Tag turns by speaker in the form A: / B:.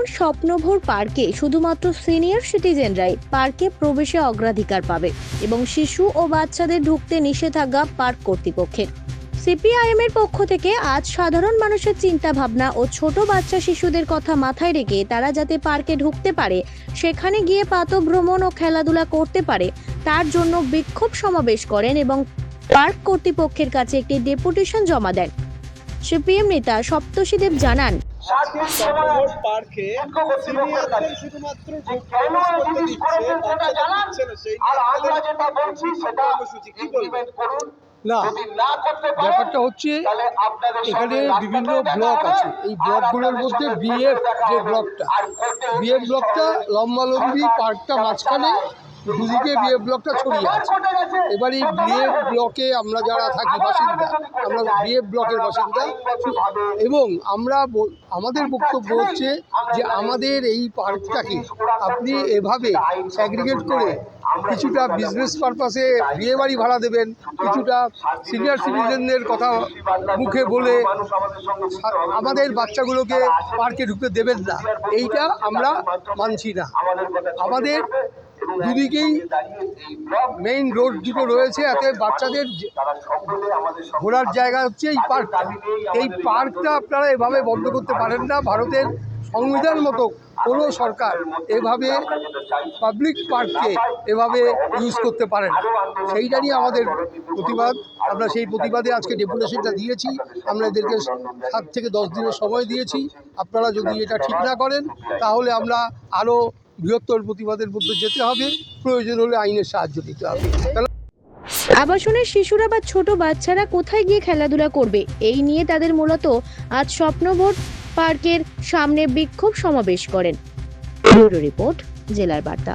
A: এখন স্বপ্নভোর পার্কে শুধুমাত্র সিনিয়র সিটিজেনরাই পার্কে প্রবেশে অগ্রাধিকার পাবে এবং শিশু ও বাচ্চাদের ঢুকতে নিষেধাজ্ঞা পার্ক কর্তৃপক্ষের। সিপিআইএম এর পক্ষ থেকে আজ সাধারণ মানুষের চিন্তা ভাবনা ও ছোট বাচ্চা শিশুদের কথা মাথায় রেখে তারা যাতে পার্কে ঢুকতে পারে, সেখানে গিয়ে প্রাতভ্রমণ ও খেলাধুলা করতে পারে, তার জন্য বিক্ষোভ সমাবেশ করেন এবং পার্ক কর্তৃপক্ষের কাছে একটি ডেপুটেশন জমা দেন। সিপিএম নেতা সপ্তশীদেব জানান
B: পার্কে সিনিয়রদের শুধুমাত্র কর্মসূচি কি বলবেন
C: না ব্যাপারটা হচ্ছে এখানে বিভিন্ন ব্লক আছে। এই ব্লকগুলোর মধ্যে বিএফ যে। ব্লকটা বিএফ ব্লকটা লম্বালম্বি পার্কটা মাঝখানে দুদিকে বিএফ ব্লকটা ছড়িয়ে আছে। এবার এই বিএফ ব্লকে আমরা যারা থাকি বাসিন্দা, আমরা বিএফ ব্লকের বাসিন্দা। এবং আমরা আমাদের বক্তব্য হচ্ছে যে আমাদের এই পার্কটাকে আপনি এভাবে স্যাগ্রিগেট করে কিছুটা বিজনেস পারপাসে বিয়ে বাড়ি ভাড়া দেবেন, কিছুটা সিনিয়র সিটিজেনদের কথা মুখে বলে আমাদের বাচ্চাগুলোকে পার্কে ঢুকতে দেবেন না। এইটা আমরা মানছি না। আমাদের দুদিকেই মেইন রোড দুটো রয়েছে এতে বাচ্চাদের ঘোরার জায়গা হচ্ছে এই পার্কটা এই পার্কটা আপনারা এভাবে বন্ধ করতে পারেন না। ভারতের সংবিধান মতো কোনো সরকার এভাবে পাবলিক পার্ককে এভাবে ইউজ করতে পারে না সেইটা নিয়ে আমাদের প্রতিবাদ। আমরা সেই প্রতিবাদে আজকে ডেপুটেশনটা দিয়েছি। আমরা এদেরকে সাত থেকে দশ দিনের সময় দিয়েছি। আপনারা যদি এটা ঠিক না করেন তাহলে আমরা আরও বৃহত্তর প্রতিবাদের মধ্যে যেতে হবে। প্রয়োজন হলে আইনের সাহায্য নিতে হবে।
A: আবাসনের শিশুরা বা ছোট বাচ্চারা কোথায় গিয়ে খেলাধুলা করবে? এই নিয়ে তাদের মূলত আজ স্বপ্নভোট পার্কের সামনে বিক্ষোভ সমাবেশ করেন। রিপোর্ট, জেলার বার্তা।